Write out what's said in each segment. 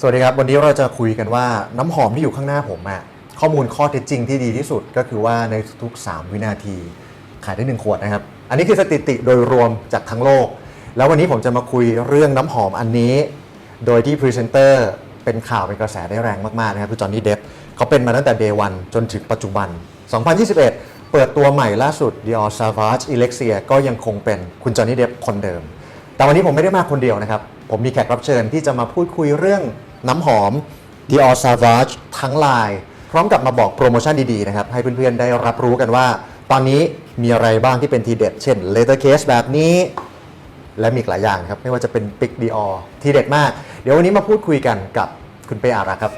สวัสดีครับ วันนี้เราจะคุยกันว่าน้ำหอมที่อยู่ข้างหน้าผมอะข้อมูลข้อเท็จจริงที่ดีที่สุดก็คือว่าในทุกๆ 3 วินาทีขายได้ 1 ขวดนะครับ อันนี้คือสถิติโดยรวมจากทั้งโลก แล้ววันนี้ผมจะมาคุยเรื่องน้ำหอมอันนี้ โดยที่พรีเซนเตอร์เป็นข่าวเป็นกระแสได้แรงมากๆนะครับคือจอห์นนี่เดฟเขาเป็นมาตั้งแต่ day one จนถึงปัจจุบัน 2021 เปิดตัวใหม่ล่าสุด Dior Sauvage Elixir ก็ยังคงเป็นคุณจอห์นนี่เดฟคนเดิม แต่วันนี้ผมไม่ได้มาคนเดียวนะครับผมมีแขกรับเชิญที่จะมาพูดคุยเรื่อง น้ำหอม Dior Sauvage ทั้งลาย พร้อมกับมาบอกโปรโมชั่นดีๆนะครับ ให้เพื่อนๆได้รับรู้กันว่า ตอนนี้มีอะไรบ้างที่เป็นทีเด็ด เช่น leather case แบบนี้ และมีอีกหลายอย่างครับ ไม่ว่าจะเป็น Big Dior ทีเด็ดมาก เดี๋ยววันนี้มาพูดคุยกันกับคุณเป้อารักครับ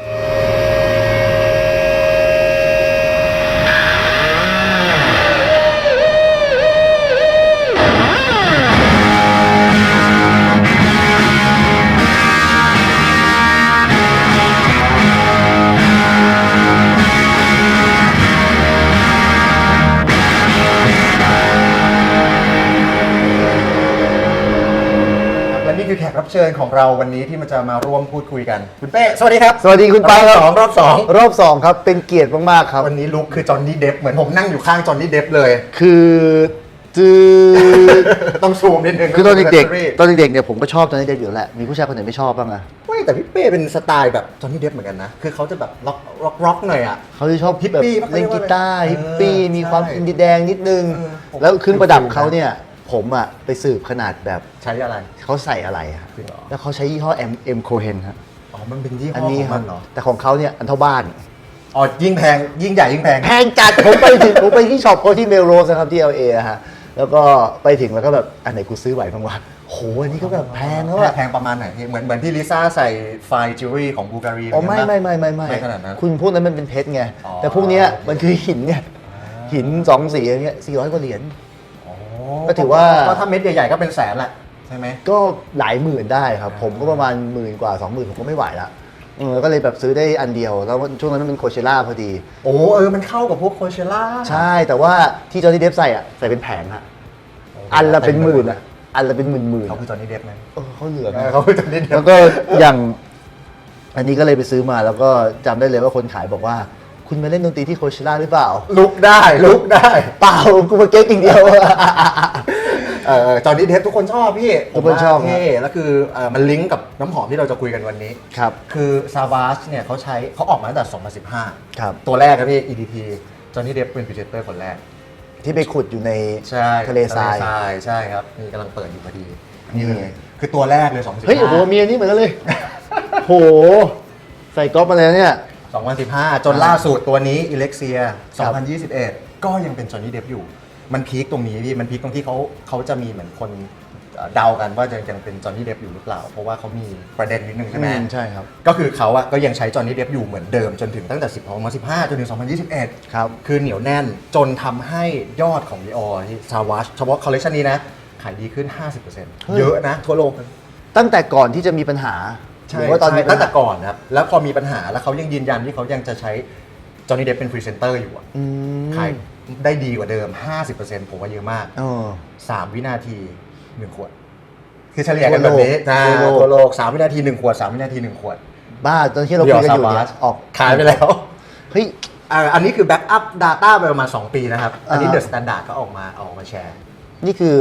เชิญของเราวันนี้ที่มาจะมาร่วมพูดคุยกันคุณเป้สวัสดีครับสวัสดีคุณปารอบคสรัองรอบสองรอบสองครับเป็นเกียรติมากๆครับ วันนี้ลุกคือจอห์นนี่เดฟเหมือนผมนั่งอยู่ข้างจอห์นนี่เดฟเลย คือจือต้องซูมนิดนึงคือตอนเด็กๆๆตอนเด็กๆเนี่ยผมก็ชอบตอนนี้เด็กอยู่แหละมีผู้ชายคนไหนไม่ชอบบ้างอะไม่แต่พี่เป้เป็นสไตล์แบบจอห์นนี่เดฟเหมือนกันนะคือเขาจะแบบล็อกล็อกล็อกหน่อยอะเขาจะชอบฮิปแบบปี้ปะเขาเรีเล่ยนกว่ากีตาร์อะไรฮิปปี้เออมีความใช่อินดีแดงนิดนึงเออผมแล้วเครื่องประดับฟิลๆเขาเนี่ย ผมอะไปสืบขนาดแบบใช้อะไร เขาใส่อะไรอะจริงเหรอ แล้วเขาใช้ยี่ห้อ M M Cohen ฮะอ๋อ มันเป็นยี่ห้อันอนี้ของครัมับนเหรอ แต่ของเขาเนี่ยอันเท่าบ้าน อ๋อ ยิ่งแพง ยิ่งใหญ่ยิ่งแพง แพงจัด ผมไปถึงผมไปที่ช็อปเขาที่เมลโรสนะครับที่ LA อะฮะแล้วก็ไปถึงแล้วก็แบบอันไหนกูซื้อไหวบ้างวะโหอันนี้ก็แบบแพงแล้วอะแพงประมาณไหนพี่เหมือนเหมือนที่ลิซ่าใส่ไฟจิวเวลรี่ของบูการีอ๋อไม่ไม่ไม่ไม่ไม่ไม่ขนาดนั้น คุณพวกนั้นมันเป็นเพชรไง อ๋อแต่พวกเนี้ยมันคือหินเนี่ยหินสองสีอย่างเงี้ยสี่ร้อยกว่าเหรียญอ๋อ ก็ถือว่าก็ถ้าเม็ดใหญ่ๆก็เป็นแสนแหละใช่ไหม ก็หลายหมื่นได้ครับ ผมก็ประมาณหมื่นกว่าสองหมื่นผมก็ไม่ไหวละเออก็เลยแบบซื้อได้อันเดียว แล้วช่วงนั้นมันเป็นโคเชล่าพอดี โอ้เออมันเข้ากับพวกโคเชล่าใช่แต่ว่าที่จอร์นี่เดฟใส่อะใส่เป็นแผงฮะอันละเป็นหมื่นอะอันละเป็นหมื่นหมื่นเขาคือจอห์นนี่เดฟไหมเขาเหลือเออเขาคือจอห์นนี่เดฟแล้วก็อย่าง อันนี้ก็เลยไปซื้อมาแล้วก็จำได้เลยว่าคนขายบอกว่า คุณมาเล่นดนตรีที่โคเชล่าหรือเปล่า ลุกได้ลุกได้ เปล่ากูมาเก๊กอย่างเดียว เออจอห์นนี่เดฟทุกคนชอบพี่ทุกคนชอบผมว่าเท่แล้วคือเออมันลิงก์กับน้ำหอมที่เราจะคุยกันวันนี้ ครับ คือซาวาชเนี่ยเขาใช้เขาออกมาตั้งแต่ 2015 ครับ ตัวแรกครับพี่ EDT จอห์นนี่เดฟเป็นพรีเซนเตอร์คนแรก ที่ไปขุดอยู่ในใช่ทะเลทรายทะเลใช่ครับนี่กำลังเปิดอยู่พอดี นี่เลย คือตัวแรกเลย 2015 เฮ้ยโอ้โหมีอันนี้เหมือนกันเลย โห ใส่ก๊อปมาเลยเนี่ย 2015 จนล่าสุดตัวนี้ Elixir ครับ2021 ก็ยังเป็นจอห์นนี่เดฟอยู่ มันพีคตรงนี้พี่ มันพีคตรงที่เขาเขาจะมีเหมือนคนเอ่อเดากันว่าจะยังเป็นจอห์นนี่เดฟอยู่หรือเปล่า เพราะว่าเขามีประเด็นนิดนึงใช่ไหมอืมใช่ครับ ก็คือเขาอะก็ยังใช้จอห์นนี่เดฟอยู่เหมือนเดิมจนถึงตั้งแต่ 10 2015 จนถึง 2021 ครับ คือเหนียวแน่นจนทำให้ยอดของ Dior ที่ซาวาชเฉพาะคอลเลคชันนี้นะขายดีขึ้น 50%เยอะนะทั่วโลกตั้งแต่ก่อนที่จะมีปัญหา ใช่หรือว่าตอนมีใช่ปัตั้ญงหาแต่ก่อนนะครับ แล้วพอมีปัญหาแล้วเขายังยืนยันที่เขายังจะใช้จอห์นนี่เดฟเป็นพรีเซนเตอร์อยู่อะอืมขายได้ดีกว่าเดิม 50%ผมว่าเยอะมาก เออ 3 วินาที 1 ขวด คือเฉลี่ยกันแบบนี้ทั่วโลกอ่าตัวโลก 3 วินาที 1 ขวด 3 วินาที 1 ขวดบ้าตอนที่เราคุยกันอยู่เนี่ย Dior ออกขายไปแล้ว เฮ้ย อ่าอันนี้คือแบ็กอัพ Data ไปประมาณ 2 ปีนะครับ อันนี้อ่า เดอะสแตนดาร์ดก็ออกมาเอาออกมาแชร์ นี่คือ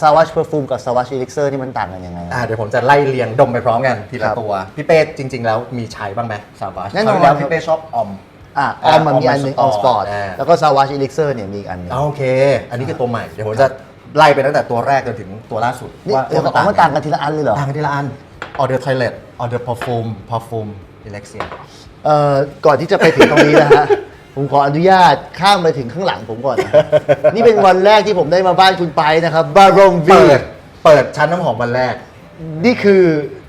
ซาว a ชเพอร์ฟูมกับซาว a ชอีลิกเซอร์นี่มันต่างกันยังไงอ่าเดี๋ยวผมจะไล่เรียงดมไปพร้อมกันทีคละรับตัว พี่เป้จริง ๆ แล้วมีใช้บ้างไหมซาวาชแน่นอนแล้วครับพี่เป้ชอบออมอะออ่าอมมันมีอันหนึ่งออมสปอร์ตอ่าแล้วก็ซาว a ชอีลิกเซอร์เนี่ยมีอีกอันหนึงอ่าโอเค อันนี้คือตัวใหม่เดี๋ยวผมจะไล่ไปตั้งแต่ตัวแรกจนถึงตัวล่าสุดนี่ว่าเดี๋ยวออกมาต่างกันทีละอันเลยเหรอต่างกันทีละอันออเดอร์ทอยเลตออเดอร์พอฟูมพอฟูมอิเล็กเซียเอ่อก่อนที่จะไปถึงตรงนี้นะฮะ ผมขออนุญาตข้ามไปถึงข้างหลังผมก่อนนะ นี่เป็นวันแรกที่ผมได้มาบ้านคุณไปนะครับบารองวีเปิดเปิดชั้นน้ำหอมวันแรก นี่คือ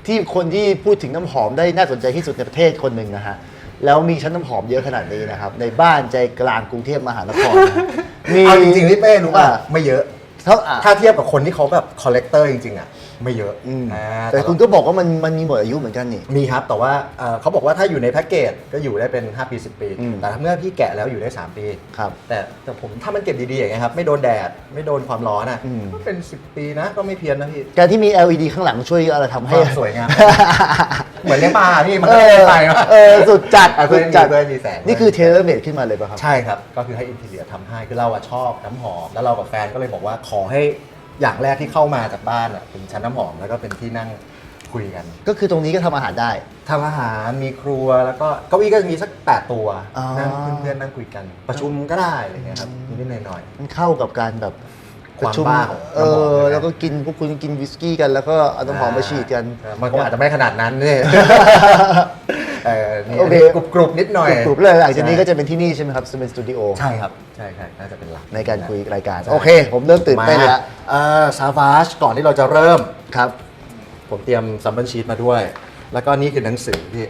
ที่คนที่พูดถึงน้ำหอมได้น่าสนใจที่สุดในประเทศคนหนึ่งนะฮะแล้วมีชั้นน้ำหอมเยอะขนาดนี้นะครับ ในบ้านใจกลางกรุงเทพมหานครนะฮะมี เอาจริงๆพี่เป้รู้ป่ะอ่าไม่เยอะเท่าอะ ถ้าเทียบกับคนที่เขาแบบคอลเลกเตอร์จริงๆอะ ไม่เยอะอืมอ่าแต่คุณก็บอกว่ามันมันมีหมดอายุเหมือนกันนี่ มีครับ แต่ว่าเอ่อเขาบอกว่าถ้าอยู่ในแพ็กเกจก็อยู่ได้เป็น 5 ปี 10 ปี อืม แต่ถ้าเมื่อพี่แกะแล้วอยู่ได้ 3 ปี ครับ แต่แต่ผมถ้ามันเก็บดีๆอย่างเงี้ยครับไม่โดนแดดไม่โดนความร้อนอะอืม ก็เป็น 10 ปีนะก็ไม่เพี้ยนนะพี่การที่มี LED ข้างหลังช่วยอะไรทำคให้ วามสวยงาม เหมือนเลี้ยงปลาพี่มันเอก็อเลี้ยงไปนะเออสุดจัดอะสุเพื่อดนจัดเพื่อนมีแสง นี่คือเทเลเมดขึ้นมาเลยป่ะครับ ใช่ครับ ก็คือให้อินทีเรียทำให้คือเราอะชอบน้ำหอม แล้วเรากับแฟนก็เลยบอกว่าขอให้ อย่างแรกที่เข้ามาจากบ้านอะเป็นชั้นน้ำหอมแล้วก็เป็นที่นั่งคุยกันก็คือตรงนี้ก็ทำอาหารได้ ทำอาหารมีครัวแล้วก็เก้าอี้ก็จะมีสักแปดตัวอ๋อ นั่งเพื่อนๆนั่งคุยกัน ประชุมก็ได้อะไรเงี้ยครับนิดๆหน่อยมันเข้ากับการแบบ ความประชุมบ้าของเอน้ำหอมอเลยนะแล้วก็กินพวกคุณกินวิสกี้กัน แล้วก็เอาๆน้ำหอมมาฉีดกัน อ่ามันคงอาจจะไม่ขนาดนั้นเนี่ยเออนี่โอเค กรุบกรุบๆนิดหน่อยกลุ่มเลยหลังจากนี้ก็จะเป็นที่นี่ใช่ไหมครับสเปนสตูดิโอใช่ครับ ใช่ครับน่าจะเป็นหลัก ในการคุยรายการใช่โอเค ผมเริ่มตื่นเต้นแล้วซาฟาชก่อนที่เราจะเริ่ม ครับ ผมเตรียมซัมเบิลชีตมาด้วย แล้วก็นี่คือหนังสือที่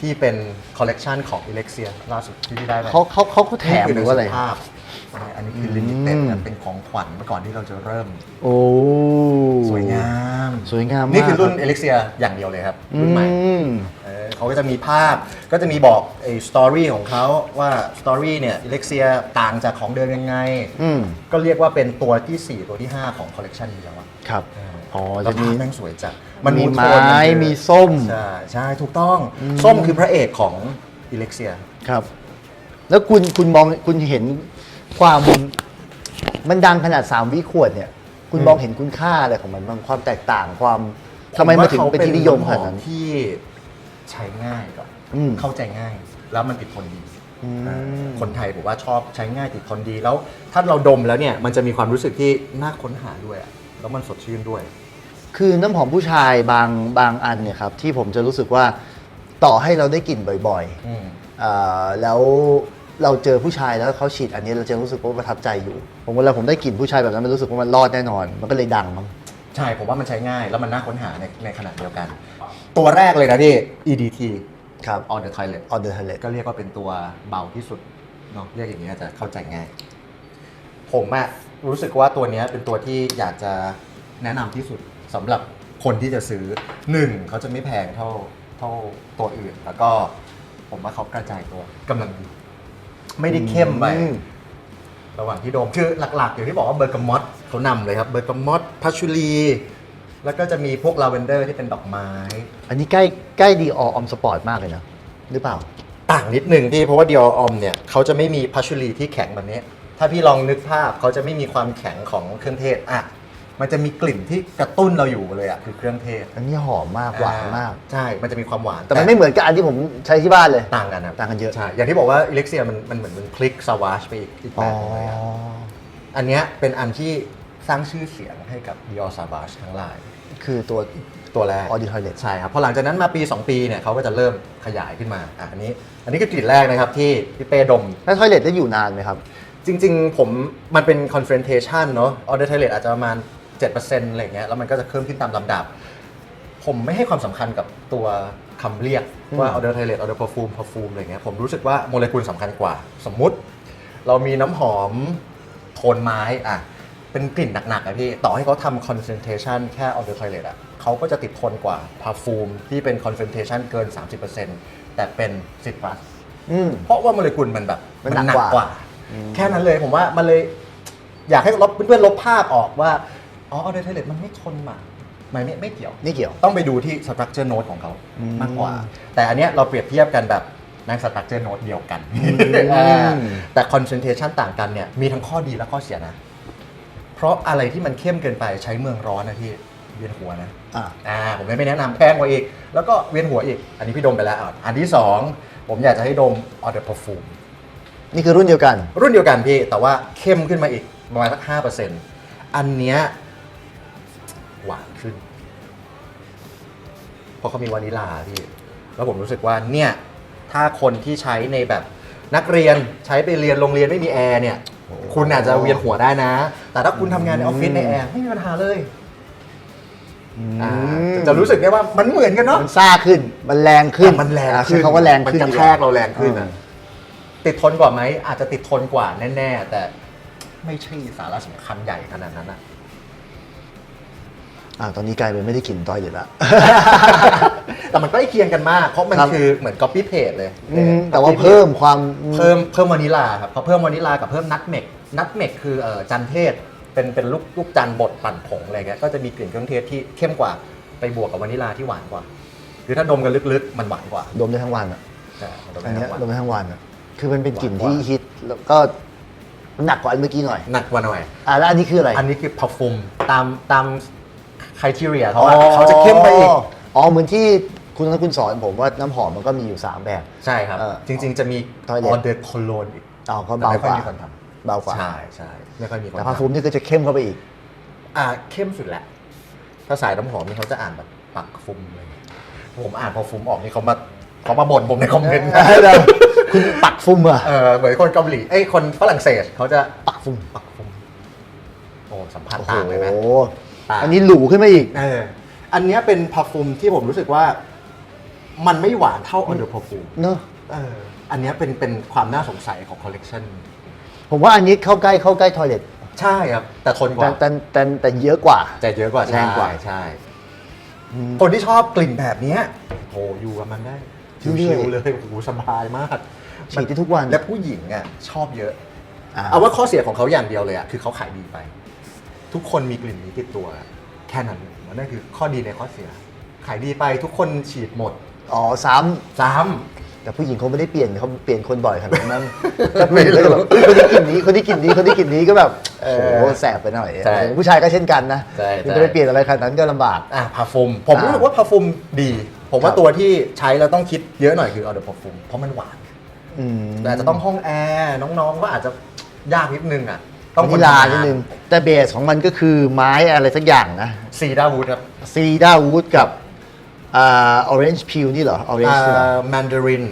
ที่เป็นคอลเลกชันของอิเล็กเซียล่าสุดที่พี่ได้ไปเขาเขาเขาเขาแถมนี่คืหรือว่าอะไรหนังสืภาพ อันนี้คือลิมิเต็ดอืมเป็นของขวัญเมื่อก่อนที่เราจะเริ่ม โอ้สวยงาม สวยงามมากนี่คือรุ่นเอ i ิกเซียอย่างเดียวเลยครับ รุ่นใหม่อืมเออเขาก็จะมีภาพก็จะมีบอกไอ้สตอรี่ของเขาว่าสตอรี่เนี่ยอิเล็กเซียต่างจากของเดิมยังไงอืมก็เรียกว่าเป็นตัวที่ 4 ตัวที่ 5 ของคอลเลกชันนี้แล้วอะครับอ๋อแล้วจะมีภาพแม่งสวยจัดมีโทนไม้นคือมีส้ม ใช่ใช่ถูกต้อง ส้มคือพระเอกของอิเล็กเซีย ครับ แล้วคุณคุณมองคุณเห็น ความมันดังขนาด 3 วิขวดเนี่ย คุณอืมมองเห็นคุณค่าอะไรของมันบ้างความแตกต่างความทำไมมาถึงเป็นที่นิยมขนาดนั้นผว่เขเป็ำหอที่ใช้ง่ายก่อนอืมเข้าใจง่าย แล้วมันติดทนดีอืม อ่าคนไทยผมว่าชอบใช้ง่ายติดทนดีแล้ว ถ้าเราดมแล้วเนี่ยมันจะมีความรู้สึกที่น่าค้นหาด้วยอะแล้วมันสดชื่นด้วย คือน้ำหอมผู้ชายบางบางอันเนี่ยครับที่ผมจะรู้สึกว่าต่อให้เราได้กลิ่นบ่อยอืมๆอ่าแล้ว เราเจอผู้ชายแล้วเขาฉีดอันนี้เราจะรู้สึกว่าประทับใจอยู่ ผมเวลาผมได้กลิ่นผู้ชายแบบนั้นมันรู้สึกว่ามันรอดแน่นอน มันก็เลยดังมั้งใช่ ผมว่ามันใช้ง่ายแล้วมันน่าค้นหาในในขณะเดียวกัน ตัวแรกเลยนะพี่ EDT ครับ on the toilet on the toilet ก็เรียกว่าเป็นตัวเบาที่สุดเนาะเรียกอย่างนี้อาจจะเข้าใจง่าย ผมอะรู้สึกว่าตัวเนี้ยเป็นตัวที่อยากจะแนะนำที่สุดสำหรับคนที่จะซื้อหนึ่งเขาจะไม่แพงเท่าเท่าตัวอื่น แล้วก็ผมว่าเขากระจายตัวกำลังดี ไม่ได้เข้มไปอืม ระหว่างที่โดมคือหลักๆอย่างที่บอกว่าเบอร์กามอตเขานำเลยครับเบอร์กามอตพัชชูรีแล้วก็จะมีพวกลาเวนเดอร์ที่เป็นดอกไม้ อันนี้ใกล้ใกล้ดีออมสปอร์ตมากเลยนะหรือเปล่า ต่างนิดหนึ่งพี่เพราะว่า Dior Homme เนี่ยเขาจะไม่มีพัชชูรีที่แข็งแบบนี้ ถ้าพี่ลองนึกภาพเขาจะไม่มีความแข็งของเครื่องเทศอะ มันจะมีกลิ่นที่กระตุ้นเราอยู่เลยอะคือเครื่องเทศ อันนี้หอมมากหวานมาก ใช่ มันจะมีความหวานแต่มันไม่เหมือนกับอันที่ผมใช้ที่บ้านเลย ต่างกันนะต่างกันเยอะใช่อย่างที่บอกว่าอิเล็กเซียมันมันเหมือนเป็นคลิกซาวาชไปอีกอีกอ๋แบอบนึงเลยอะอันเนี้ยเป็นอันที่สร้างชื่อเสียงให้กับ Dior Savage ทั้งหลาย คือตัวตัวแรก Audi Toilet ใช่ครับพอหลังจากนั้นมาปี 2 ปีเนี่ยเขาก็จะเริ่มขยายขึ้นมาอะอันนี้อันนี้คือกลิ่นแรกนะครับที่พี่เป้ดมถ้าทอยเลทได้อยู่นานไหมครับจริง ๆ ผมมันเป็น confrontation เนอะ order toilet อาจจะประมาณ 7%อะไรเงี้ยแล้วมันก็จะเพิ่มขึ้นตามลำดับ ผมไม่ให้ความสำคัญกับตัวคำเรียกว่าอืม order toilet order perfume perfume อะไรเงี้ยผมรู้สึกว่าโมเลกุลสำคัญกว่า สมมุติ เรามีน้ำหอมโทนไม้อะเป็นกลิ่นหนักๆอะพี่ ต่อให้เขาทำ concentration แค่ order toilet อะเขาก็จะติดทนกว่า perfume ที่เป็น concentration เกิน 30%แต่เป็น citrus อืม เพราะว่าโมเลกุลมันแบบมันหนักกว่า แค่นั้นเลยผมว่ามันเลย อยากให้ลบเพื่อนๆลบภาพออกว่า อ๋อออเดอร์เทเลตมันไม่ทนหมากมันไม่ไม่เกี่ยวนี่เกี่ยว ต้องไปดูที่ structure note ของเขาอืมมากกว่า แต่อันเนี้ยเราเปรียบเทียบกันแบบใน structure note เดียวกันอ่าแต่ concentration ต่างกันเนี่ยมีทั้งข้อดีและข้อเสียนะ เพราะอะไรที่มันเข้มเกินไปใช้เมืองร้อนนะพี่เวียนหัวนะ อ่า อ่าผมเลยไม่แนะนำแพงกว่าอีก แล้วก็เวียนหัวอีก อันนี้พี่ดมไปแล้วอะอันที่ 2 ผมอยากจะให้ดม Eau de Perfume นี่คือรุ่นเดียวกัน รุ่นเดียวกันพี่ แต่ว่าเข้มขึ้นมาอีกประมาณสักห้าเปอร์เซ็นต์อันเนี้ย เพราะเขามีวานิลาพี่แล้วผมรู้สึกว่าเนี่ยถ้าคนที่ใช้ในแบบนักเรียนใช้ไปเรียนโรงเรียนไม่มีแอร์เนี่ย คุณอาจจะเวียนหัวได้นะ แต่ถ้าคุณทำงานในออฟฟิศในแอร์ไม่มีปัญหาเลยอ่าจะจะรู้สึกได้ว่ามันเหมือนกันเนาะมันซ่าขึ้น มันแรงขึ้นมันแรงอะขึ้นใช้คำว่าแรงขึ้นมันกระดีแทว่กเราแรงขึ้นอือะมติดทนกว่าไหมอาจจะติดทนกว่าแน่ ๆ แต่ไม่ใช่สาระสำคัญใหญ่ขนาดนั้นอะ อ่าตอนนี้กลายเป็นไม่ได้กลิ่นต้อยเลยละ แต่มันใกล้เคียงกันมาก เพราะมันครับ คือเหมือน copy paste เลยอืมแต่ว่าเพิ่มความ เพิ่มเพิ่มวานิลาครับเขาเพิ่มวานิลากับเพิ่มนัทเมกนัทเมกคือเอ่อจันเทศเป็นเป็นลูกลูกจันบดปั่นผงอะไรเงี้ยก็จะมีกลิ่นเครื่องเทศที่เข้มกว่าไปบวกกับวานิลาที่หวานกว่า คือถ้าดมกันลึกๆ มันหวานกว่าดมได้ทั้งวันอะใช่ดมอันได้เนี้ยทั้งวันดมได้ทั้งวันอะ คือมันเป็นกลิ่นหวานกที่ว่าฮิตแล้วก็หนักกว่าอันเมื่อกี้หน่อย หนักกว่าหน่อย อ่าแล้วอันนี้คืออะไร อันนี้คือ perfume ตามตาม คุณทีเรียเขาอะเขาจะเข้มไปอีก อ๋อเหมือนที่คุณนัทคุณสอนผมว่าน้ำหอมมันก็มีอยู่ 3 แบบ ใช่ครับ เออจริง ๆ จะมี Toilet ออเดอร์โคโลนอีกอ๋อก็แต่เบาไม่กค่อยว่ามีคนทเบากว่าำใช่ใช่ไม่ค่อยมีคนแต่ทำพาฟูมนี่ก็จะเข้มเข้าไปอีก อ่าเข้มสุดแหละ ถ้าสายน้ำหอมนี่เขาจะอ่านแบบปักฟุมเลยผมอ่านพอฟุมออกนี่เขามาเขามาบ่นผมในคอมเมนต์คุณปักฟุมอะเออเหมือนคนเกาหลีเอ้ยคนฝรั่งเศสเขาจะปักฟุมปักฟุมโอ้สัมผัสโอ้โหต่างเลยไหม ต่างอันนี้หรูขึ้นมาอีก เอออันเนี้ยเป็นพาฟุมที่ผมรู้สึกว่า มันไม่หวานเท่าออเดอร์พาฟุมเนอะเอออันเนี้ยเป็นเป็นความน่าสงสัยของคอลเลกชันผมว่าอันนี้เข้าใกล้เข้าใกล้ทอยเลทใช่ครับ แต่ทนกแต่ว่าแต่แต่แต่เยอะกว่า แต่เยอะกว่าแรงกว่า ใช่ใช่คนที่ชอบกลิ่นแบบเนี้ยโหอยู่กับมันได้เรื่ชิอยๆวๆเลยโอ้โหสบายมากฉีดได้ทุกวัน และผู้หญิงอะชอบเยอะ อ่า เอาว่าข้อเสียของเขาอย่างเดียวเลยอะคือเขาขายดีไป ทุกคนมีกลิ่นนี้ติดตัว แค่นั้นมันนั่นคือข้อดีในข้อเสีย ขายดีไปทุกคนฉีดหมดอ๋อซ้ำซ้แต่ผู้หญิงเขาไม่ได้เปลี่ยนเขาเปลี่ยนคนบ่อยขนาดนั้นแต่ผู้หญิงก็จะแบบคนที่กลิ่นนี้คนที่กลิ่นนี้คนที่กลิ่นนี้ก็แบบโอ้โหแสบไปหน่อยใช่ผู้ชายก็เช่นกันนะใช่จะไปเปลี่ยนอะไรขนาดนั้นก็ลำบากำอะพาฟุม ผมอ่ารู้สึกว่าพาฟุมดี ผมว่าครับ ตัวที่ใช้แล้วต้องคิดเยอะหน่อยคือเอาเดอร์พาฟุมเพราะมันหวานอืม แต่อาจจะต้องห้องแอร์น้องๆก็อาจจะยากนิดนึงอะ ต้ต้อองงนิลานิดนึงแต่เบสของมันก็คือไม้อะไรสักอย่างนะ ซีดาวูดครับซีดาวูดกับอ่าออเรนจ์พิวนี่เหรอออเรนจ์นี่เหรอแมนดาริน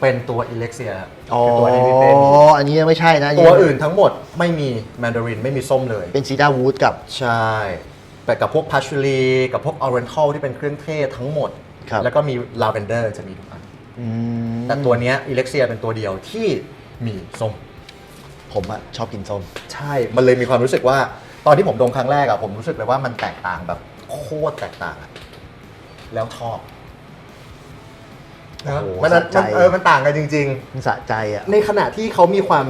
เป็นตัวอิเล็กเซียอ๋อเป็นตัวนี้เป็นอันนี้ยังไม่ใช่นะ ตัวอื่นทั้งหมดไม่มีแมนดารินไม่มีส้มเลย เป็นซีดาวูดกับใช่แต่กับพวกพัชลีกับพวกออเรนทัลที่เป็นเครื่องเทศทั้งหมดครับแล้วก็มีลาเวนเดอร์จะมีทุกอันอืมแต่ตัวเนี้อิเล็กเซียเป็นตัวเดียวที่มีส้ม ผมอะชอบกินส้ม ใช่ มันเลยมีความรู้สึกว่า ตอนที่ผมดมครั้งแรกอะผมรู้สึกเลยว่ามันแตกต่างแบบโคตรแตกต่างอะแล้วชอบโอ้โหมันสะใจ มันเออมันต่างกันจริงๆมันสะใจอะในขณะที่เขามีความ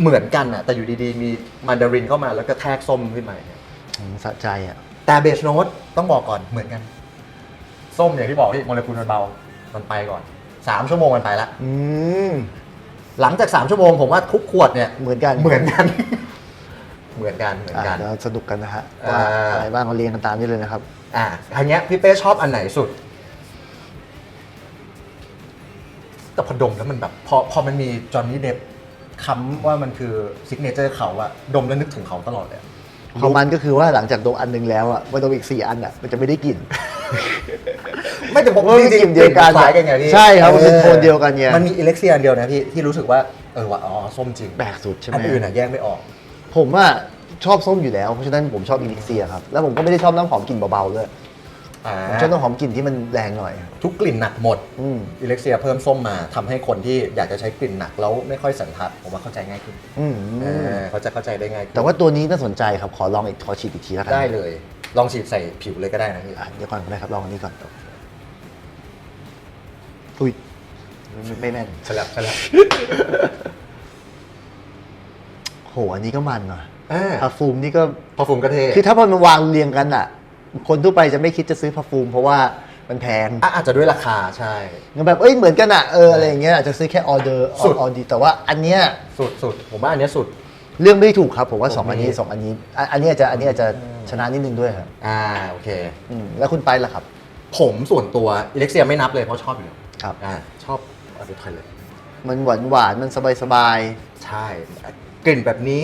เหมือนกันอะแต่อยู่ดีๆ มีมันดารินเข้ามาแล้วก็แทรกส้มขึ้นมาอย่างเงี้ยอืมสะใจอะแต่เบสโนตต้องบอกก่อนเหมือนกัน ส้มอย่างที่บอกที่โมเลกุลมันเบา มันไปก่อนสามชั่วโมงมันไปละ อืม หลังจากสามชั่วโมงผมว่าทุกขวดเนี่ยเหมือนกันเหมือนกัน เหมือนกันเหมือนอะกันเดี๋ยวสนุกกันนะฮะอ่าว่า อะไรบ้างเราเรียงกันตามนี้เลยนะครับ อะอันเนี้ยพี่เป้ชอบอันไหนสุด แต่พอดมแล้วมันแบบพอพอมันมีจอห์นนี่เดฟคำว่ามันคือซิกเนเจอร์เขาอะดมแล้วนึกถึงเขาตลอดเลยอะ ของมันก็คือว่าหลังจากดมอันหนึงแล้วอะมาดมอีกสี่อันอะมันจะไม่ได้กลิ่น ไม่แต่ผมว่ามันจริงกลิ่นเดียวกันคล้ายกันไงพี่ใช่ครับมันเป็นโทนเดียวกันไง มันมีอิเล็กเซียอันเดียวนะพี่ที่รู้สึกว่าเออว่าอ๋อส้มจริงแปลกสุดใช่ไหมอันอื่นอะแยกไม่ออก ผมอะชอบส้มอยู่แล้ว เพราะฉะนั้นผมชอบอิลิกเซียครับ แล้วผมก็ไม่ได้ชอบน้ำหอมกลิ่นเบาๆด้วยอ่าผมชอบน้ำหอมกลิ่นที่มันแรงหน่อย ทุกกลิ่นหนักหมดอืมอิเล็กเซียเพิ่มส้มมาทำให้คนที่อยากจะใช้กลิ่นหนักแล้วไม่ค่อยสันทัดผมว่าเข้าใจง่ายขึ้นอืมเออเขาจะเข้าใจได้ง่ายขึ้นแต่ว่าตัวนี้น่าสนใจครับขอลองอีกขอฉีดอีกทีแล้วกันได้เลย ลองฉีดใส่ผิวเลยก็ได้นะพี่อะเดี๋ยวก่อนนะครับลองอันนี้ก่อนอุ้ยไม่ไม่แม่นสลับสลับโหอันนี้ก็มันว่ะอ่าพาฟูมนี่ก็พอฟูมก็เท่คือถ้ามันวางเรียงกันอะ คนทั่วไปจะไม่คิดจะซื้อพาฟูม เพราะว่ามันแพงอะอาจจะด้วยราคาใช่งั้นแบบเอ้ยเหมือนกันอะเอออะไรอย่างเงี้ยอาจจะซื้อแค่ออเดอร์สุดออดีแต่ว่าอันเนี้ยสุดสุดผมว่าอันเนี้ยสุด เรื่องไม่ถูกครับผมว่าสองผมอันนี้มีสองอันนี้อะอันนี้อาจจะอันนี้อาจจะชนะนิดนึงด้วยครับอ่าโอเค อืมแล้วคุณไปล่ะครับ ผมส่วนตัวอิเล็กเซียไม่นับเลยเพราะชอบอยู่แล้วครับ อ่าชอบออเดอร์ไทเลย มันหวานหวานๆมันสบายสบายใช่กลิ่นแบบนี้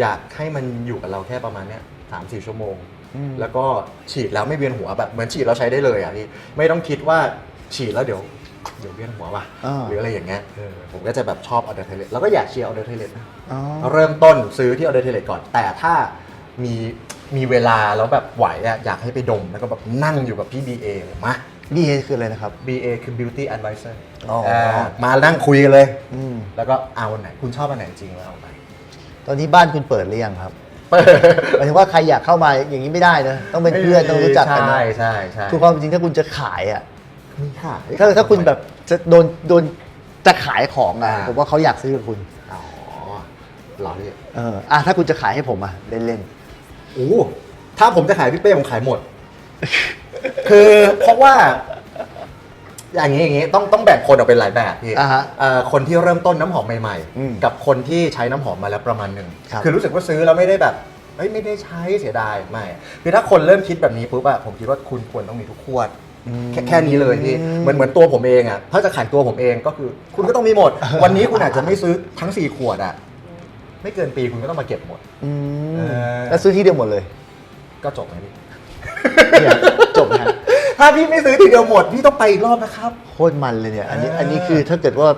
อยากให้มันอยู่กับเราแค่ประมาณเนี้ยสามสี่ชั่วโมง แล้วก็ฉีดแล้วไม่เวียนหัวแบบเหมือนฉีดแล้วใช้ได้เลยอะพี่ไม่ต้องคิดว่าฉีดแล้วเดี๋ยว เดี๋ยวเวียนหัวว่ะอ่าหรืออะไรอย่างเงี้ยเออผมก็จะแบบชอบออเดอร์ไทเลตแล้วก็อยากเชียร์ออเดอร์ไทเลตนะอ๋อ เริ่มต้นซื้อที่ออเดอร์ไทเลตก่อน แต่ถ้ามีมีเวลาแล้วแบบไหวอะอยากให้ไปดมแล้วก็แบบนั่งอยู่กับพี่ BA มาบีเอคืออะไรนะครับ BA คือ Beauty Advisor อ๋ออ่ามานั่งคุยกันเลย อืมแล้วก็เอาอันไหน คุณชอบอันไหนจริงแล้วเอาไป ตอนนี้บ้านคุณเปิดหรือยังครับหมายถึงว่าใครอยากเข้ามาอย่างนี้ไม่ได้นะต้องเป็นเพื่อนต้องรู้จักกันนะใช่ใช่ใช่ คือความจริงถ้าคุณจะขายอะ มีค่ะถ้าถ้าคุณแบบจะโดนโดนจะขายของอะอ่า ผมว่าเขาอยากซื้อกับคุณอ๋อเหรอพี่เอออะถ้าคุณจะขายให้ผมอะเล่นเล่นโอ้ถ้าผมจะขายพี่เป้ผมขายหมด คือเพราะว่า อย่างนี้อย่างนี้ต้องต้องแบ่งคนออกเป็นหลายแบบพี่อ่าฮะ เอ่อคนที่เริ่มต้นน้ำหอมใหม่อืมๆ กับคนที่ใช้น้ำหอมมาแล้วประมาณหนึ่งครับ อรู้สึกว่าซื้อแล้วไม่ได้แบบเอ้ยไม่ได้ใช้เสียดายไม่คือถ้าคนเริ่มคิดแบบนี้ปุ๊บอะผมคิดว่าคุณควรต้องมีทุกขวด แค่แค่นี้เลยพี่เหมือนเหมือนตัวผมเองอะถ้าจะขายตัวผมเองก็คือ คุณก็ต้องมีหมด วันนี้คุณอาจจะไม่ซื้อทั้งสี่ขวดอะไม่เกินปีคุณก็ต้องมาเก็บหมด อืมเออ แล้วซื้อที่เดียวหมดเลยก็จบนะพี่เนี่ยจบนะ ถ้าพี่ไม่ซื้อทีเดียวหมดพี่ต้องไปอีกรอบนะครับ โคตรมันเลยเนี่ย อันนี้ เอออั อันนี้คือถ้าเกิดว่า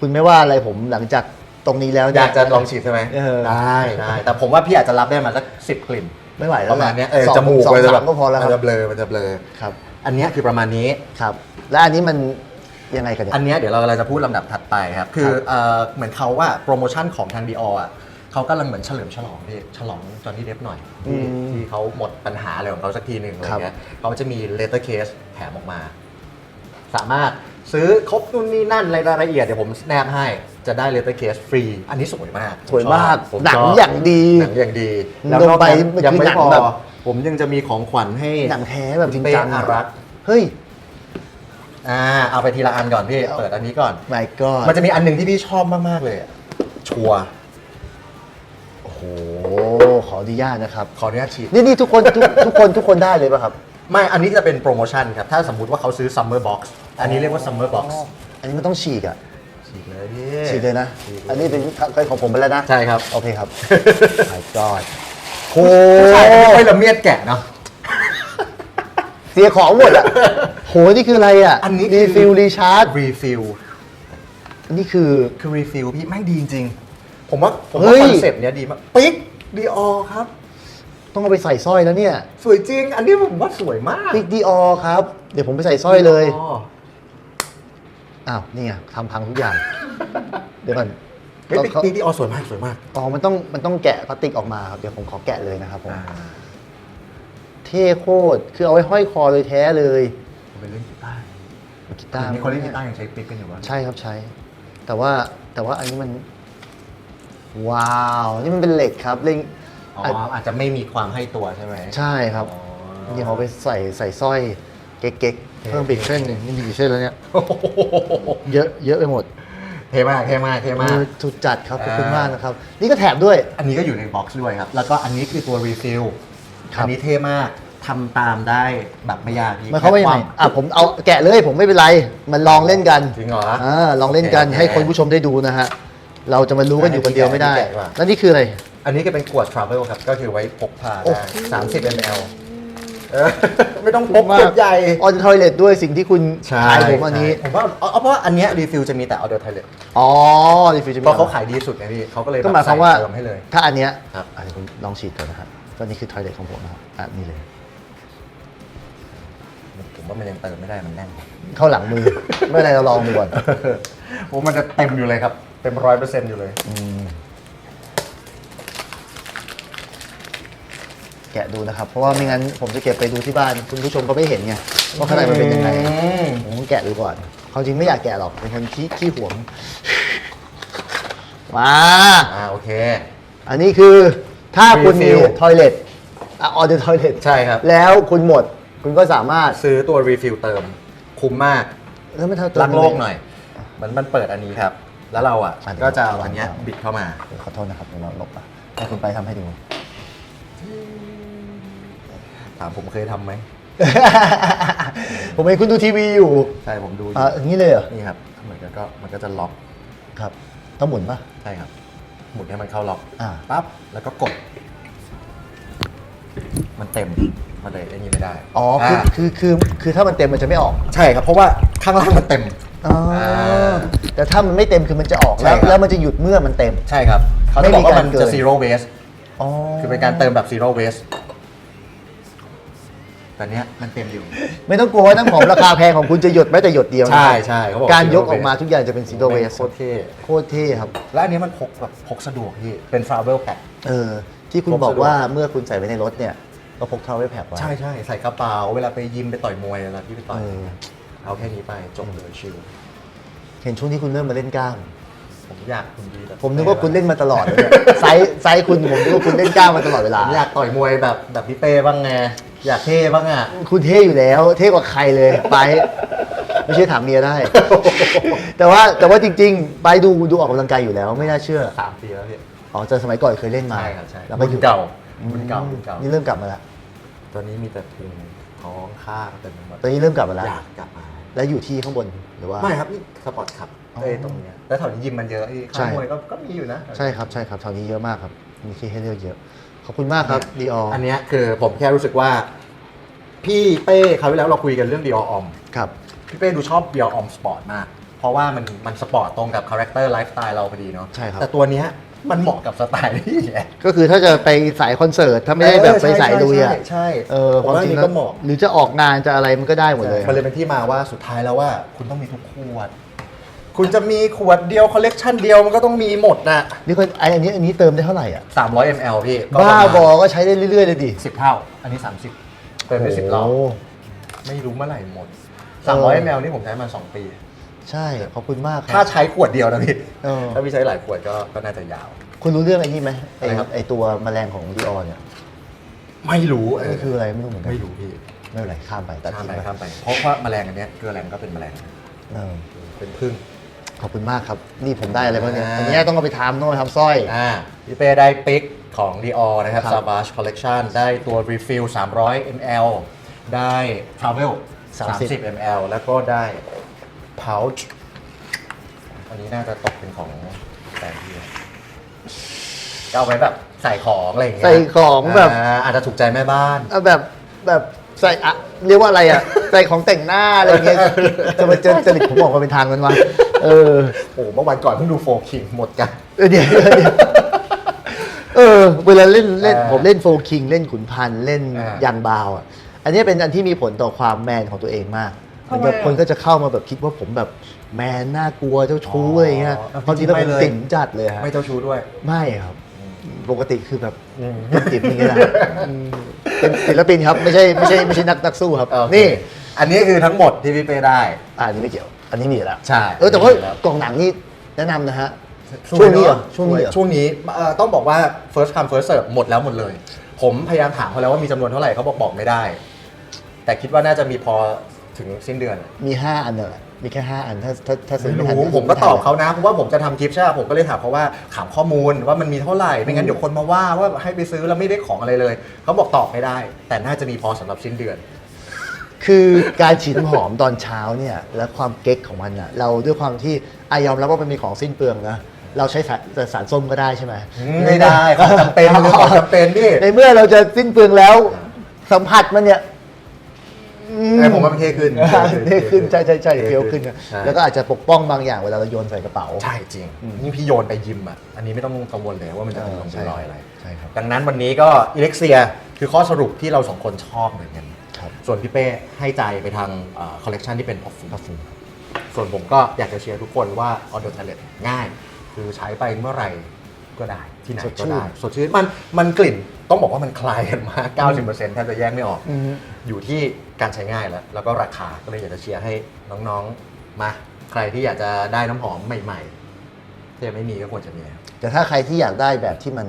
คุณไม่ว่าอะไรผมหลังจากตรงนี้แล้วอเนี่ย ยากจะลองฉีดใช่ไหมเออ ได้ได้แต่ผมว่าพี่อาจจะรับได้มาสักสิบกลิ่น ไม่ไหวแล้ปวระมาณเนี้ยเออสองจมูกสองมันจะสาแบมบก็พอแล้วมันครัจะบ เบลอมันจะเบลอครับ อันเนี้ยคือประมาณนี้ ครับ แล้วอันนี้มันยังไงกันเนี่ย อันเนี้ยเดี๋ยวเรากำลังจะพูดลำดับถัดไปครับ คือเอ่อเหมือนเขาว่าโปรโมชั่นของทางดีออะเขากำลังเหมือนเฉลิมฉลองพี่ฉลองจอห์นนี่เดฟหน่อยที่อืมที่เขาหมดปัญหาอะไรของเขาสักทีหนึ่งอะไรครับเงี้ยเขาจะมีเลเตอร์เคสแถมออกมา สามารถซื้อครบนู่นนี่นั่นรายละเอียดเดี๋ยวผมแนบให้จะได้เลเตอร์เคสฟรี อันนี้สวยมากสวยมากผชอบหนังผมชบอย่างดีหนังอย่างดีลงไปนอกจากยังมันคือไม่หนังพอแบบ ผมยังจะมีของขวัญให้หนังแท้แบบจริงเป้จังอารักษ์เฮ้ยอ่าเอาไปทีละอันก่อนพี่เอาเปิดอันนี้ก่อน my god มันจะมีอันหนึ่งที่พี่ชอบมาก ๆ เลยอะชัวร์โอ้โหขออนุญาตนะครับ ขออนุญาตฉีดนี่นี่ทุกคนทุกทุกคนทุกคนได้เลยป่ะครับ ไม่อันนี้จะเป็นโปรโมชั่นครับ ถ้าสมมุติว่าเขาซื้อ Summer Box อันนี้เรียกว่า Summer Box อันนี้มันต้องฉีกอะฉีดเลยพี่ฉีกเลยนะฉีกเลยอันนี้เป็นเป็นของผมไปแล้วนะ ใช่ครับ โอเคครับ my god โหผู้ชายไม่ละเมียดแกะเนาะ เสียของหมดอะ โห นี่คืออะไรอะอันนี้รีฟิลรีชาร์จรีฟิลอันนี้คือ คือรีฟิลพี่แม่งดีจริงๆผมว่าผมเฮ้ว่าย คอนเซปต์เนี้ยดีมากปิ๊กดีออครับ ต้องเอาไปใส่สร้อยแล้วเนี่ย สวยจริง อันนี้ผมว่าสวยมากปิกดีออครับ เดี๋ยวผมไปใส่สร้อยเลย อ๋ออ้าว นี่ไงทำพังทุกอย่าง เดี๋ยวก่อน เฮ้ยเขาปิ๊กดีออสวยมากสวยมาก อ๋อ มันต้อง มันต้องแกะพลาสติกออกมาครับ เดี๋ยวผมขอแกะเลยนะครับผม เท่โคตร คือเอาไว้ห้อยคอเลยแท้เลยผมไปเล่นกีตาร์กีตาร์มีคนเล่นกีตาร์ยังใช้ปิ๊กกันอยู่วะใช่ครับใช้ แต่ว่าแต่ว่าอันนี้มัน ว้าว นี่มันเป็นเหล็กครับเล่นอ๋ออาจจะไม่มีความให้ตัวใช่ไหม ใช่ครับอ๋อนี่เขาไปใส่ใส่สร้อยเก๊กๆเพิ่มไปอีกเส้นหนึ่งนี่มีกี่เส้นแล้วเนี่ยโอ้โหเยอะเยอะไปหมด เท่มากเท่มากเท่มากเออถูกจัดครับขอบคุณอ่ามมากนะครับ นี่ก็แถมด้วย อันนี้ก็อยู่ในบ็อกซ์ด้วยครับ แล้วก็อันนี้คือตัวรีฟิลครับ อันนี้เท่มากทำตามได้แบบไม่ยากพี่มันเขามว่ายังไงแค่อะผมเอาแกะเลยผมไม่เป็นไร มันลองเล่นกันจริงเหรอ อ่าลองเล่นกันโอเคให้คนผู้ชมได้ดูนะฮะเราจะมารู้กันอยู่คนเดียวไม่ได้อันนี้แกะดีกว่า แล้วนี่คืออะไร อันนี้ก็เป็นขวดทราเวลครับ ก็คือไว้พกพาโอ้ได้โหสามสิบ ml เออไม่ต้องพกขวดใหญ่ ออนทอยเลทด้วยสิ่งที่คุณขายผมอันนี้ ใช่ผมว่าเอาเอาเพราะว่าอันเนี้รีฟิลจะมีแต่ outdoor toilet อ๋อรีฟิวจะมีเพราะเขาขายดีสุดไงพี่เขาก็เลยก็หมายความว่า ใส่เติมให้เลย ถ้าอันเนี้ยครับอะเดี๋ยวคุณลองฉีดก่อนนะครับก็นี่คือทอยเลทของผมนะครับอะนี่เลย ผมว่ามันยังเติมไม่ได้มันแน่น เข้าหลังมือ ไม่เป็นไรเราลองดูก่อน ผมมันจะเต็มอยู่เลยครับ เต็มร้อยเปอร์เซ็นต์อยู่เลย แกะดูนะครับ เพราะว่าไม่งั้นผมจะเก็บไปดูที่บ้านคุณผู้ชมก็ไม่เห็นไงว่าข้างในมันเป็นยังไงอืม ผมต้องแกะดูก่อนความจริงไม่อยากแกะหรอกเป็นคนขี้ขี้หวงมา อ่าโอเค อันนี้คือถ้าคุณมี Refill ทอยเลทออเดอร์ทอยเลทใช่ครับ แล้วคุณหมดคุณก็สามารถซื้อตัวรีฟิลเติม คุ้มมาก แล้วไม่เท่ารักโลกหน่อย มันมันเปิดอันนี้ครับ แล้วเราอะ อะเดี๋ยว ก็จะเอาอันเนี้ยบิดเข้ามาเดี๋ยวขอโทษนะครับเดี๋ยวเราหลบอะให้คุณไปทำให้ดู ถามผมเคยทำไหม ผมเห็นคุณดูทีวีอยู่ใช่ผมดูอยู่อะอย่างนี้เลยเหรอนี่ครับเหมือนกันก็มันก็จะล็อกครับ ต้องหมุนปะใช่ครับ หมุนให้มันเข้าล็อกอ่า ปั๊บแล้วก็กด มันเต็มมันเลยไอ้นี่ไม่ได้อ๋อคืออ่าคือคือคือถ้ามันเต็มมันจะไม่ออกใช่ครับ เพราะว่าข้างล่างมันเต็ม อ๋ออาแต่ถ้ามันไม่เต็มคือมันจะออกใช่แล้วครับ แล้วมันจะหยุดเมื่อมันเต็ม ใช่ครับเขาไม่จะมีบอกว่าการมันเกิจะ น zero waste อ๋อคือเป็นการเติมแบบ zero waste แต่เนี้ยมันเต็มอยู่ ไม่ต้องกลัวว่าน้ำหอมราคาแพงของคุณจะหยดแม้แต่หยดเดียวนะใช่ใช่เขาบอกการ zero ยกออกมา waste ทุกอย่างจะเป็นซีโรเวสโคตรเท่โคตรเท่ครับ แล้วอันนี้มันพกแบบพกสะดวกพี่เป็น travel pack เออที่คุณครบบอกสะดวกว่าเมื่อคุณใส่ไว้ในรถเนี่ยก็พกเท้าไว้แผลไว้ใช่ใช่ใส่กระเป๋าเวลาไปยิมไปต่อยมวยเวลาที่ไปต่อยเออเอาแค่นี้ไปจบเลยชิลเห็นช่วงที่คุณเริ่มมาเล่นกล้าม ผมอยากคุณดีแบบผมนึกว่าคุณเล่นมาตลอดเลยเนี่ยไซส์ไซส์คุณผมนึกว่าคุณเล่นกล้ามมาตลอดเวผลามอยากต่อยมวยแบบแบบพี่เป้บ้างไงอยากเท่บ้างอะ คุณเท่อยู่แล้ว เท่กว่าใครเลยไป ไม่ใช่ถามเมียได้ แต่ว่าแต่ว่าจริง ๆ ไปดูดูออกกำลังกายอยู่แล้วไม่น่าเชื่อสามปีแล้วพี่ อ๋อแต่สมัยก่อนเคยเล่นมาใช่ครับใช่แล้วก็รุ่หยุดนเก่าอืมรุ่นเก่ารุ่นเก่า นี่เริ่มกลับมาแล้วตอนนี้มีแต่พุงท้องข้างเต็มไปหมดตอนนี้เริ่มกลับมาแล้วอยากกลับมา แล้วอยู่ที่ข้างบนหรือว่า ไม่ครับนี่สปอร์ตขับอ๋อเอ้ยตรงเนี้ยแล้วแถวนี้ยิมมันเยอะไอ้ใช่ ข้างมวยก็ก็มีอยู่นะใช่ครับใช่ครับแถวนี้เยอะมากครับ มีที่ให้เลือกเยอะ ขอบคุณมากครับดีอออันเนี้ยคือผมแค่รู้สึกว่า พี่เป้คราวที่แล้วเราคุยกันเรื่อง Dior Om ครับ พี่เป้ดูชอบ Dior Om Sport มาก เพราะว่ามันมันสปอร์ตตรงกับคาแรคเตอร์ไลฟ์สไตล์เราพอดีเนาะใช่ครับ แต่ตัวเนี้ย มันเหมาะกับสไตล์นี่แหละก็คือถ้าจะไปสายคอนเสิร์ต ถ้าไม่ได้แบบไปสายลุยอะใช่ใช่เออผมว่าอันนี้แล้วก็เหมาะหรือจะออกงานจะอะไรมันก็ได้หมดเลยมันเลยเป็นที่มาว่าสุดท้ายแล้วว่า คุณต้องมีทุกขวด คุณจะมีขวดเดียวคอลเลกชันเดียวมันก็ต้องมีหมดนะนี่คนไออันนี้อันนี้เติมได้เท่าไหร่อะ300 ml พี่ก็บ้าประมณบอก็ใช้ได้เรื่อยๆเลยดิ10 เท่า อันนี้ 30เติมได้10รอบโอ้ไม่รู้เมื่อไหร่หมดเออ300 ml นี่ผมใช้มา2ปี ใช่ขอบคุณมากคถ้ารับ ใช้ขวดเดียวนะพี่ เออ ถ้าพี่ใช้หลายขวดก็ก็น่าจะยาว คุณรู้เรื่องไอ้นี่ไหมไอ้อะไรครับ ไอ้ตัวแมลงของดีออเนี่ยไม่รู้เออนี่คืออะไรไม่รู้เหมือนกันไม่รู้พี่ไม่เป็นไรข้ามไปตัดข้ามทิ้งไปไปข้ามไป เพราะว่าแมลงอันเนี้ยเกลือแรงก็เป็นแมลงเออเป็นพึ่ง ขอบคุณมากครับ นี่ผมได้อะไรบ้างเนี่ยอ่า อันนี้ต้องเอาไปทำต้องเอาไปทำสร้อย อ่าพี่เป้ได้ปิกของ Dior นะครับ ครับ Savage Collection ได้ตัว Refill 300 ml ได้ Travel 30 ml แล้วก็ได้ Pouch อันนี้น่าจะตกเป็นของแบรนด์ที่ก็เอาไว้แบบใส่ของอะไรอย่างเงี้ยใส่ของแบบาอาจจะถูกใจแม่บ้าน เอาแบบแบบใส่อะเรียกว่าอะไรอะ ใส่ของแต่งหน้าอะไรเงี้ยจะมาเจอจริตผมบอกว่าเป็นทางนั้นวะเออโอ้เมื่อวันก่อนเพิ่งดูโฟคิงหมดกัน เออเดี๋ยวเดี๋ยวเดี๋ยวเออเวลาเล่นเล่นอ่าผมเล่นโฟคิงเล่นขุนพันธ์เล่นอ่ายังบาวอะอันนี้เป็นอันที่มีผลต่อความแมนของตัวเองมากเห มือนกับทำไมอะคนก็จะเข้ามาแบบคิดว่าผมแบบแมนน่ากลัวเจ้าชู้อะไรเงี้ยอ๋อความจริงแล้วเป็นไม่เลยติ่มจัดเลยฮะไม่เจ้าชู้ด้วย ไม่ครับ ปกติคือแบบติ่มอย่างเงี้ยแหละอืมเป็นศิลปินครับไม่ใช่ไม่ใช่ไม่ใช่นักนักสู้ครับโอเคนี่อันนี้คือทั้งหมดที่พี่เป้ได้อะอันนี้ไม่เกี่ยว อันนี้มีอยู่แล้วใช่เออแต่ว่ามีอยู่แล้วกล่องหนังนี่แนะนำนะฮะช่วงนี้เหรอช่วงนี้เหรอช่วงนี้เอ่อต้องบอกว่า first come first serve หมดแล้วหมดเลย ผมพยายามถามเขาแล้วว่ามีจำนวนเท่าไหร่เขาบอกบอกไม่ได้ แต่คิดว่าน่าจะมีพอ ถึงสิ้นเดือน มีห้าอันน่ะมีแค่ห้าอันถ้าถ้าถ้าซื้อไม่ไม่ทันรู้ผมก็ตอบเขานะเพราะว่าผมจะทำคลิปใช่ไหมผมก็เลยถามเขาว่าถามข้อมูลว่ามันมีเท่าไหร่ไม่งั้นเดี๋ยวคนมาว่าว่าให้ไปซื้อแล้วไม่ได้ของอะไรเลย เขาบอกตอบไม่ได้ แต่น่าจะมีพอสำหรับสิ้นเดือน คือการฉีดน้ำหอมตอนเช้าเนี่ยและความเก๊กของมันอะเราด้วยความที่อายอมรับว่ามันมีของสิ้นเปลืองนะเราใช้สารแต่สารส้มก็ได้ใช่ไหม ไม่ได้ของจำเป็นมันคือของจำเป็นพี่ ในเมื่อเราจะสิ้นเปลืองแล้วสัมผัสมันเนี่ยอื แต่ผมว่ามันเท่ขึ้นเท่ขึ้นใช่ใช่ใช่เฟี้ยวขึ้นนะใช่แล้วก็อาจจะปกป้องบางอย่างเวลาเราโยนใส่กระเป๋า ใช่จริงนี่พี่โยนไปยิมอะอันนี้ไม่ต้องกังวลเลยว่ามันจะเป็นเออลงใช่เป็นรอยอะไรใช่ครับดังนั้นวันนี้ก็อิเล็กเซียคือข้อสรุปที่เราสองคนชอบเหมือนกันครับส่วนพี่เป้ให้ใจไปทางคอลเลกชันที่เป็น perfume ส่วนผมก็อยากจะเชียร์ทุกคนว่า a u d o t a l e t ง่าย คือใช้ไปเมื่อไหร่ก็ได้ที่ไหนสดชื่ก็นได้สดชื่นมันมันกลิ่นต้องบอกว่ามันคลายกันมาก 90%แทบจะแยกไม่ออกอืมอยู่ที่ การใช้ง่ายแล้ว แล้วก็ราคาก็เลยอยากจะเชียร์ให้น้องๆมา ใครที่อยากจะได้น้ำหอมใหม่ๆที่ยังไม่มีก็ควรจะมีแต่ถ้าใครที่อยากได้แบบที่มัน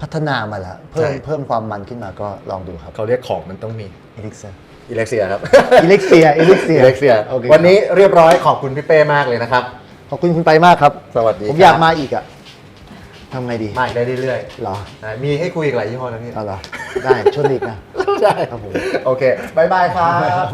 พัฒนามาละเพิ่มใช่ เพิ่มความมันขึ้นมาก็ลองดูครับเขาเรียกของมันต้องมีเอลิกเซอร์อิเล็กเซียครับอิเล็กเซียอิเล็กเซียอิเล็กเซียโอเควันนี้เรียบร้อยขอบคุณพี่เป้มากเลยนะครับ ขอบคุณคุณไปมากครับ สวัสดีผมครับอยากมาอีกอะ ทำไงดีมาอีกได้เรื่อยเหรอๆนะมีให้คุยอีกหลายยี่ห้อนะพี่ เอาเหรอได้ชวนอีกนะใช่ครับผม โอเคบายบายครับ